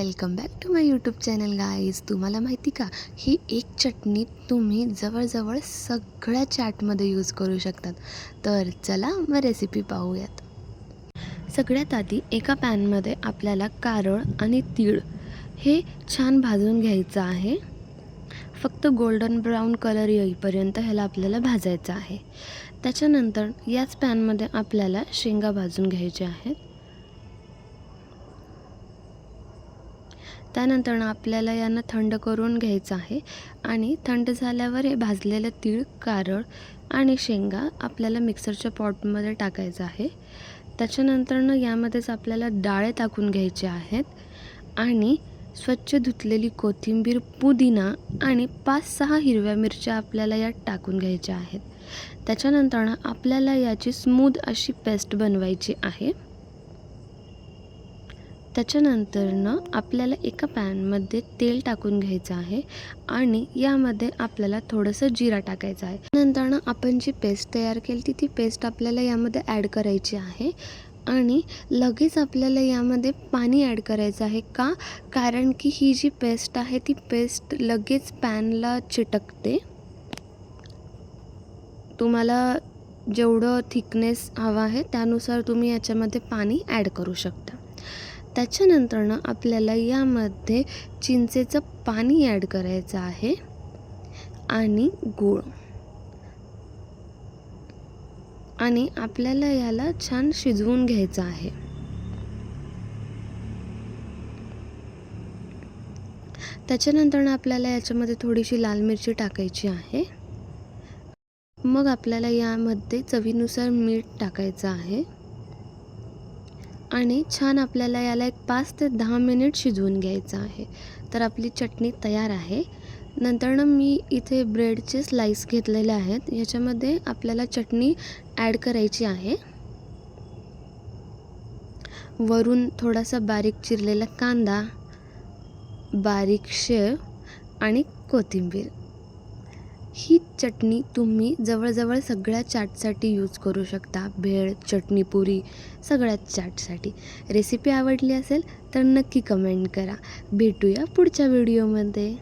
Welcome back to my YouTube channel guys तुम्हाला माहिती का? ही एक चटणी तुम्ही जवळजवळ सगळ्या चॅटमध्ये यूज करू शकतात. तर चला मग रेसिपी पाहूयात. सगळ्यात आधी एका पॅनमध्ये आपल्याला कारळ आणि तीळ हे छान भाजून घ्यायचं आहे. फक्त गोल्डन ब्राऊन कलर येईपर्यंत ह्याला आपल्याला भाजायचं आहे. त्याच्यानंतर याच पॅनमध्ये आपल्याला शेंगा भाजून घ्यायच्या आहेत. त्यानंतर आपल्याला यांना थंड करून घ्यायचं आहे. आणि थंड झाल्यावर हे भाजलेलं तीळ कारळ आणि शेंगा आपल्याला मिक्सरच्या पॉटमध्ये टाकायचं आहे. त्याच्यानंतरनं यामध्येच आपल्याला डाळे टाकून घ्यायचे आहेत. आणि स्वच्छ धुतलेली कोथिंबीर पुदिना आणि पाच सहा हिरव्या मिरच्या आपल्याला यात टाकून घ्यायच्या आहेत. त्याच्यानंतरनं आपल्याला याची स्मूद अशी पेस्ट बनवायची आहे. त्याच्यानंतरनं आपल्याला एका पॅनमध्ये तेल टाकून घ्यायचं आहे आणि यामध्ये आपल्याला थोडंसं जिरा टाकायचं आहे. नंतरनं आपण जी पेस्ट तयार केली ती ती पेस्ट आपल्याला यामध्ये ॲड करायची आहे आणि लगेच आपल्याला यामध्ये पाणी ॲड करायचं आहे का? कारण की ही जी पेस्ट आहे ती पेस्ट लगेच पॅनला चिटकते. तुम्हाला जेवढं थिकनेस हवा आहे त्यानुसार तुम्ही याच्यामध्ये पाणी ॲड करू शकता. त्याच्यानंतरनं आपल्याला यामध्ये चिंचेचं पाणी ॲड करायचं आहे आणि गूळ. आणि आपल्याला याला छान शिजवून घ्यायचं आहे. त्याच्यानंतरनं आपल्याला याच्यामध्ये थोडीशी लाल मिरची टाकायची आहे. मग आपल्याला यामध्ये चवीनुसार मीठ टाकायचं आहे. आणि छान आपल्याला याला एक पाच ते दहा मिनिट शिजवून घ्यायचं आहे. तर आपली चटणी तयार आहे. नंतरनं मी इथे ब्रेडचे स्लाईस घेतलेले आहेत. याच्यामध्ये आपल्याला चटणी ॲड करायची आहे. वरून थोडासा बारीक चिरलेला कांदा बारीक शेव आणि कोथिंबीर. ही चटणी तुम्ही जवळजवळ सगळ्या चाटसाठी यूज करू शकता. भेळ चटणी पुरी सगळ्याच चाटसाठी. रेसिपी आवडली असेल तर नक्की कमेंट करा. भेटूया पुढच्या व्हिडिओमध्ये